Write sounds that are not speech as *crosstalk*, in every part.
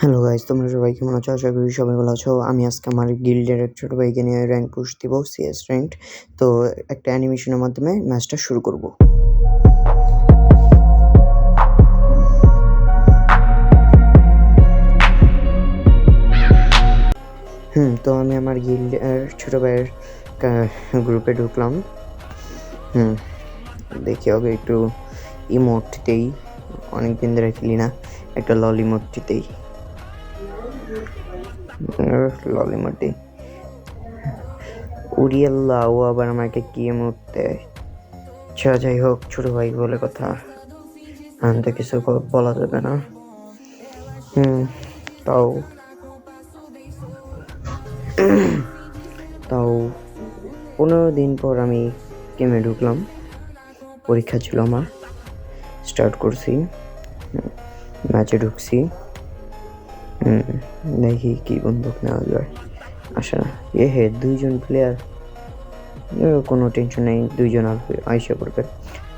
Hello guys তোমরা সবাই কেমন আছো? আশা করি সবাই ভালো আছো। আমি আজকে আমার গিল্ডের এক ছোট ভাইকে নিয়ে র্যাঙ্ক পুশ দিব সিএস র্যাঙ্ক তো একটা অ্যানিমেশনের মাধ্যমে ম্যাচটা শুরু করব। হুম, তো আমি আমার গিল্ডের ছোট ভাইয়ের গ্রুপে ঢুকলাম। হুম, দেখি ওকে একটু ইমোটটিতেই অনেকদিন ধরে খেলি না, একটা লল ইমোটটিতেই ললিমটি উড়িয়াল্লা ও আবার আমাকে কি মুহূর্তে? আচ্ছা যাই হোক ছোট ভাই বলে কথা। আমি তো কিছু বলা যাবে না। হুম, তাও। তাও। পনেরো দিন পর আমি গেমে ঢুকলাম। পরীক্ষা ছিল আমার। স্টার্ট করছি। ম্যাচে ঢুকছি। হুম, দেখি কি বন্দুক নেওয়া যায়। আসে না এ হে, দুইজন প্লেয়ার কোনো টেনশন নেই, দুইজন আসবে আইসে পড়বে।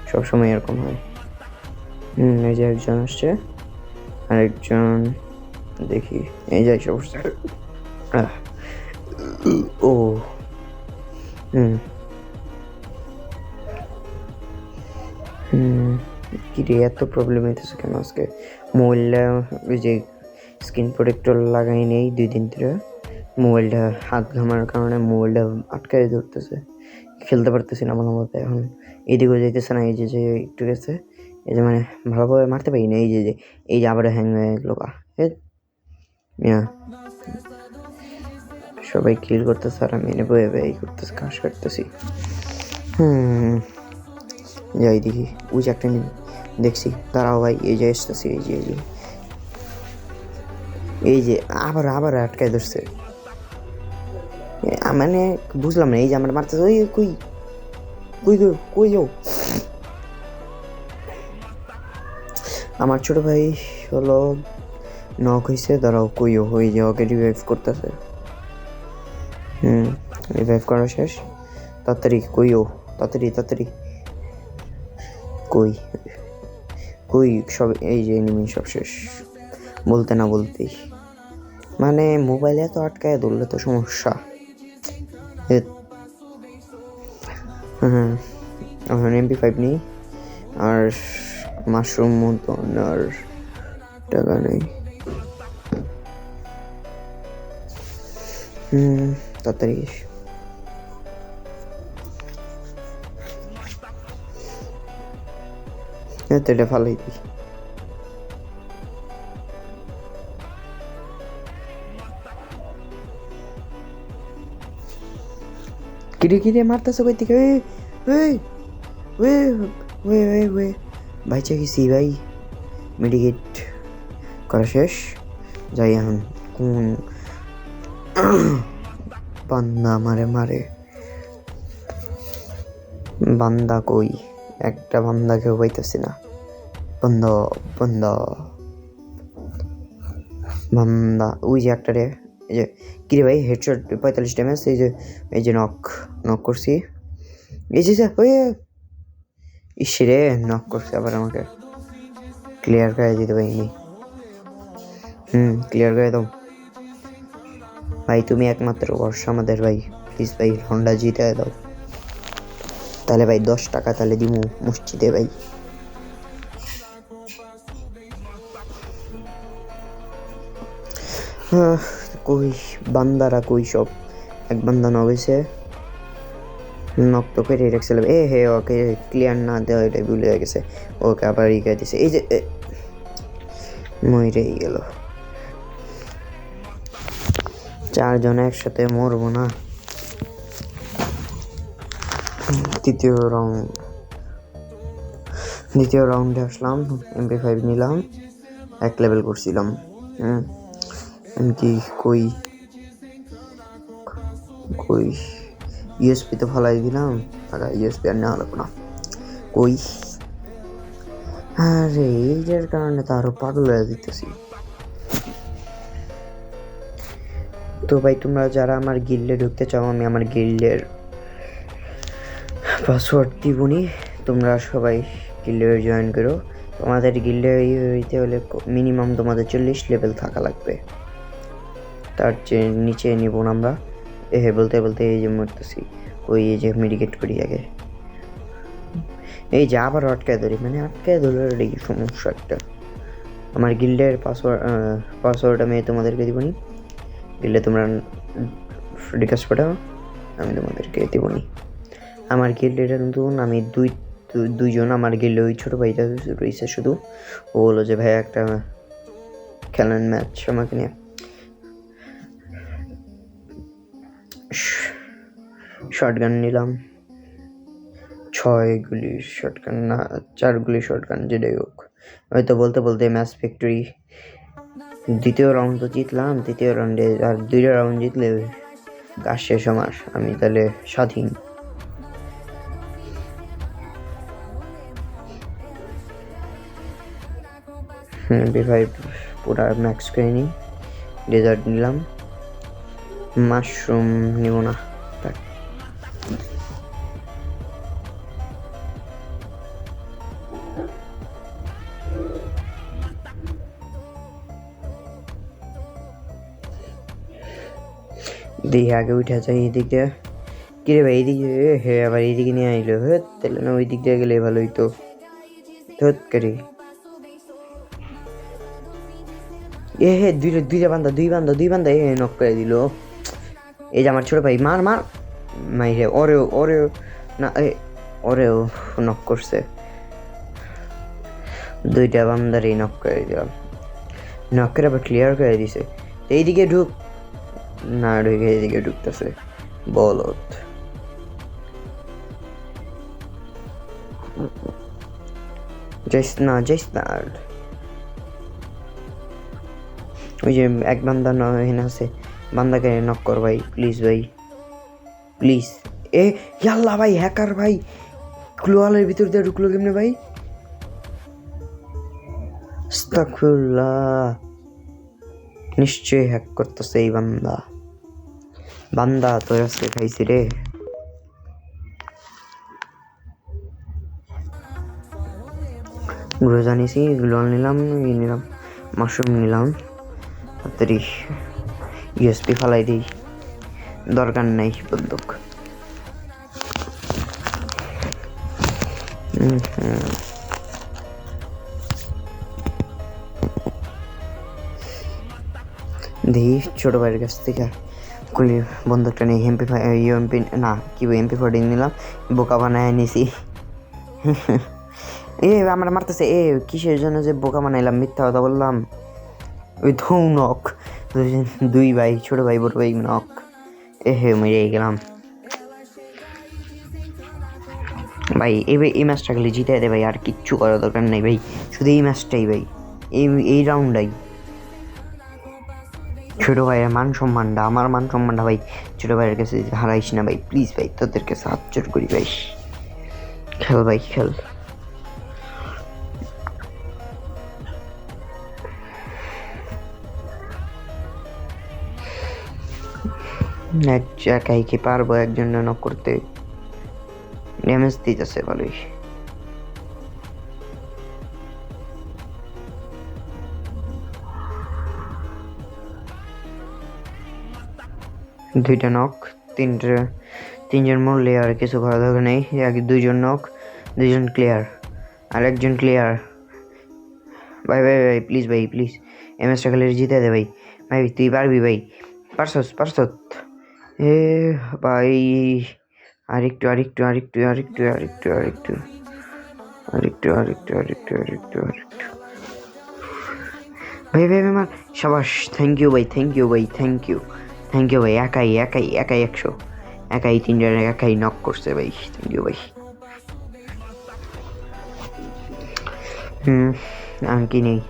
সবসময় এরকম হয়। হুম, এই যে একজন আসছে, আরেকজন, দেখি, এই যে বসছে ও, হুম। হুম, কি রে, এত প্রবলেম হইতেছে কেন আজকে? মহিলা যে স্ক্রিন প্রোটেক্টর লাগাই নেই দুই দিন ধরে মোবাইলটা হাত ঘামার কারণে মোবাইলটা আটকায় ধরতেছে। খেলতে পারতেছি না ভালো মতো এখন। এদিকেও যাইতেছে না, এই যে যে একটু গেছে। এই যে মানে ভালোভাবে মারতে পারি না, এই যে যে, এই যে আবার হ্যাং হয়ে গেল সবাই কিল করতেছে আর আমি বয়ে এই করতেছি ঘাস কাটতেছি হুম। যাই দেখি, ওই নি- দেখছি, দাঁড়াও ভাই, এই যে আসতেছি, এই যে এই যে। এই যে আবার আবার আটকায় ধরছে। মানে বুঝলাম না, এই যে আমার মারতেছে, ওই কই কই গো কই যাও? আমার ছোট ভাই হলো নক হয়েছে দাঁড়াও কইও ওই যে ওকে রিভাইভ করতেছে। হুম রিভাইভ করা শেষ। তাড়াতাড়ি কইও তাড়াতাড়ি তাড়াতাড়ি। কই? কই সব, এই যে এনিমি সব শেষ। বলতে না বলতেই। মানে মোবাইলে তো আটকায় ধরলে তো সমস্যা। হ্যাঁ এমপি ফাইভ নেই, আর মাশরুম মতন আর টাকা নেই। হুম, তাড়াতাড়ি এস। হ্যাঁ তো এটা কিরে কিরে মারতেছে কই থেকে বাইচা গেছি ভাই মেডিকেট করা শেষ যাই এখন কোন বান্দা মারে মারে বান্দা কই একটা বান্দাকেও পাইতেছি না বন্ধ বন্ধ বান্দা ওই যে একটা রে এই যে কিরে ভাই হেডশট পঁয়তাল্লিশ ড্যামেজ এই যে এই যে নক নক করছি। এই যে ওই ইসে রে নক করছে আবার আমাকে। ক্লিয়ার করে দিতে পারিনি। হুম ক্লিয়ার করে দাও। ভাই, তুমি একমাত্র ভরসা আমাদের, ভাই। প্লিজ ভাই হন্ডা জিতে দাও। তাহলে ভাই, দশ টাকা তাহলে দিমু মসজিদে, ভাই। কই, বান্দারা কই সব? এক বান্দা নগেছে নক তো করে রেখেছিল এ হে, ওকে ক্লিয়ার না দেওয়া, এটা ভুলে গেছে। ওকে আবার ইয়ে দিছে। এই যে মরেই গেল। চারজন একসাথে মরবো না। দ্বিতীয় রাউন্ড দ্বিতীয় রাউন্ডে আসলাম এমপি ফাইভ নিলাম। এক লেভেল করছিলাম। হুম। এমনকি কই? কই? ইউএসপি তো ফালাই দিলাম টাকা ইউএসপি আর নেওয়া লাগবে না। কই? আরে এইটার কারণে তো আরও পাগল হয়ে দিতেছি তো ভাই, তোমরা যারা আমার গিল্ডে ঢুকতে চাও, আমি আমার গিল্ডের পাসওয়ার্ড দিবনি, তোমরা সবাই গিল্ডে জয়েন করো। তোমাদের গিল্ডে হইতে হলে মিনিমাম তোমাদের চল্লিশ লেভেল থাকা লাগবে। তার নিচে নিব আমরা। এ বলতে বলতে এই যে মরতেছি, ওই যে মেডিকেট করি আগে। এই যে আবার আটকায় ধরি মানে আটকায় ধরে এই সমস্যা একটা। আমার গিল্ডের পাসওয়ার্ড পাসওয়ার্ড আমি তোমাদেরকে দিবনি গিল্ডে তোমরা রিকোয়েস্ট পাঠাও, আমি তোমাদেরকে দিবনি আমার গিল্ডেটা নতুন, আমি দুই দুইজন আমার গিল্ডে ওই ছোটো ভাইটা রয়েছে শুধু। ও বলল যে ভাই একটা খেলেন ম্যাচ আমাকে নিয়ে। শর্ট গান নিলাম। ছয় গুলি শর্ট গান না, চার গুলি শর্ট গান যেটাই হোক। হয়তো বলতে বলতে ম্যাচ ফ্যাক্টরি দ্বিতীয় রাউন্ড তো জিতলাম, তৃতীয় রাউন্ডে আর দুইটা রাউন্ড জিতলে কাজ শেষ আমার, আমি তাহলে স্বাধীন। বি ফাইভ পুরা ম্যাক্স করে নিই। ডেজার্ট নিলাম। মাশরুম নিব না। দেখি আগে উঠে যাই এদিক দিয়ে। কিরে ভাই এইদিকে হে, আবার এইদিকে নিয়ে আইলো। হে তাহলে না, ওই দিক দিয়ে গেলে ভালো হইতো ধত করি। এ, হে দুইটা দুইটা বান্দা, দুই বান্দা দুই বান্দা, এ নক করে দিল। এই যে আমার ছোট ভাই, মার মার। মাই হে ওরেও ওরেও না, এ ওরেও নক করছে। দুইটা বান্দারই নক করে দিলাম। নক করে আবার ক্লিয়ার করে দিছে। এইদিকে ঢুক। না, ঢুকে এইদিকে ঢুকতেছে। বলত যাইস না যাইস না ওই যে এক বান্দা ন আছে। বান্দাকে নক কর ভাই প্লিজ ভাই। প্লিজ এ, ইয়াল্লা ভাই হ্যাকার ভাই। ক্লোয়ালের ভিতর দিয়ে ঢুকলো কেমনে ভাই? নিশ্চয়ই হ্যাক করতেছে এই বান্দা। বান্দা তোর আজকে খাইছি রে গ্রোজা নিছি গ্লোয়াল নিলাম ই নিলাম মাশরুম নিলাম তাড়াতাড়ি ইউএসপি ফালাই দিই দরকার নাই বন্দুক। দেখি ছোট ভাইয়ের কাছ থেকে গুলি বন্দুকটা নিয়ে এমপি ইউএমপি না, কি এমপি ফোরটিন নিলাম। বোকা বানায় নিছি। *laughs* এ, আমরা মারতেছে, এ, কিসের জন্য যে বোকা বানাইলাম? মিথ্যা কথা বললাম। ওই ধৌ নক। দুই- ভাই, ছোট ভাই, বড় ভাই, নক। এ হে, মেরে গেলাম। ভাই এই ভাই, এই ম্যাচটা খালি জিতে দে ভাই, আর কিচ্ছু করার দরকার নেই ভাই। শুধু এই ম্যাচটাই ভাই। এই এই রাউন্ডটাই ছোট ভাইয়ের মান সম্মানটা, আমার মান সম্মানটা ভাই, ছোট ভাইয়ের কাছে হারাইস না ভাই প্লিজ ভাই, তোদের কাছে হাত করি ভাই। খেল ভাই, খেল। একাই কি পারব একজন নক করতে। ড্যামেজ দিতেছে ভালোই। দুইটা নক তিনটে তিনজন মরলে আর কিছু করা দরকার নেই এক দুইজন নক দুইজন ক্লিয়ার আর একজন ক্লিয়ার ভাই ভাই ভাই প্লিজ ভাই প্লিজ এম এসটা খালি জিতে দে ভাই ভাই তুই পারবি ভাই পারছস পারছত এ ভাই আরেকটু আরেকটু আরেকটু আরেকটু আরেকটু আরেকটু আরেকটু আরেকটু আরেকটু আরেকটু আরেকটু ভাই ভাই ভাই আমার সাবাস থ্যাংক ইউ ভাই থ্যাংক ইউ ভাই থ্যাংক ইউ থ্যাংক ইউ ভাই। একাই একাই একাই একশো। একাই তিনজন একাই নক করছে ভাই। থ্যাংক ইউ ভাই। হুম কি নেই।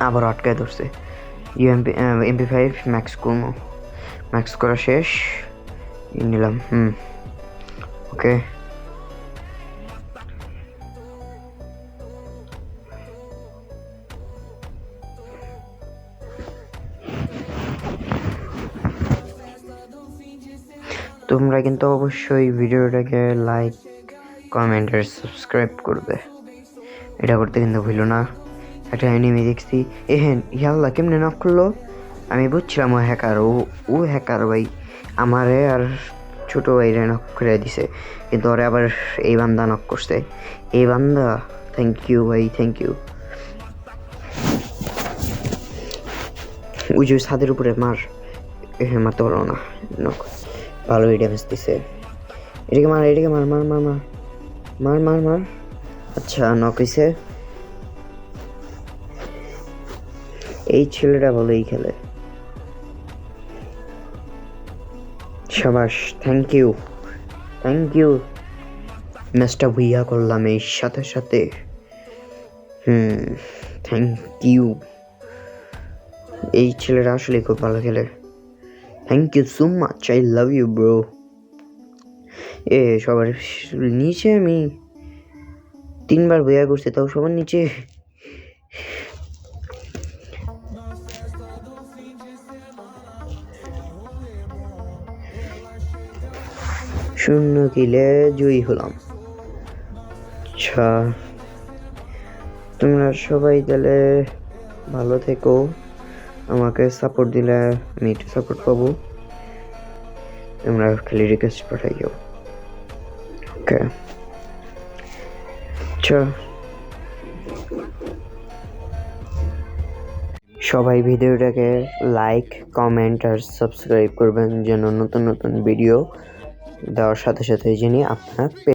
আবার আটকায় ধরছে। ইউএমপি এমপি ফাইভ ম্যাক্স করব ম্যাক্স করা শেষ। নিলাম। হুম। ওকে তোমরা কিন্তু অবশ্যই ভিডিওটাকে লাইক কমেন্ট আর সাবস্ক্রাইব করবে। এটা করতে কিন্তু ভুলো না। একটা এনিমি দেখছি। এ হ্যাঁ ইয়াল্লা কেমনে নক করল আমি বুঝছিলাম ও হ্যাকার ও ও হ্যাকার ভাই। আমারে আর ছোট ভাইরে নক করে দিছে। কিন্তু ওরে আবার এই বান্দা নক করছে। এই বান্দা থ্যাংক ইউ ভাই থ্যাংক ইউ ওই যে ছাদের উপরে মার এখানে মারতে পারো না, নক। ভালোই ড্যামেজ দিছে এটাকে মার এটাকে মার মার মার মার। মার মার মার। আচ্ছা নক হইছে এই ছেলেটা ভালোই খেলে। সাবাস থ্যাংক ইউ থ্যাংক ইউ ম্যাচটা ভুইয়া করলাম এই সাথে সাথে। হুম থ্যাংক ইউ এই ছেলেটা আসলে খুব ভালো খেলে। Thank you so much I love you bro এ, সবার নিচে আমি তিনবার বইয়া করছি, তাও সবার নিচে। শূন্য কিলে জয়ী হলাম। আচ্ছা তোমরা সবাই তাহলে ভালো থেকো। আমাকে সাপোর্ট দিলে আমি একটু সাপোর্ট পাবো। তোমরা খালি রিকোয়েস্ট পাঠাই পাঠাইও ওকে আচ্ছা। সবাই ভিডিওটাকে লাইক কমেন্ট আর সাবস্ক্রাইব করবেন যেন নতুন নতুন ভিডিও দেওয়ার সাথে সাথে যিনি আপনার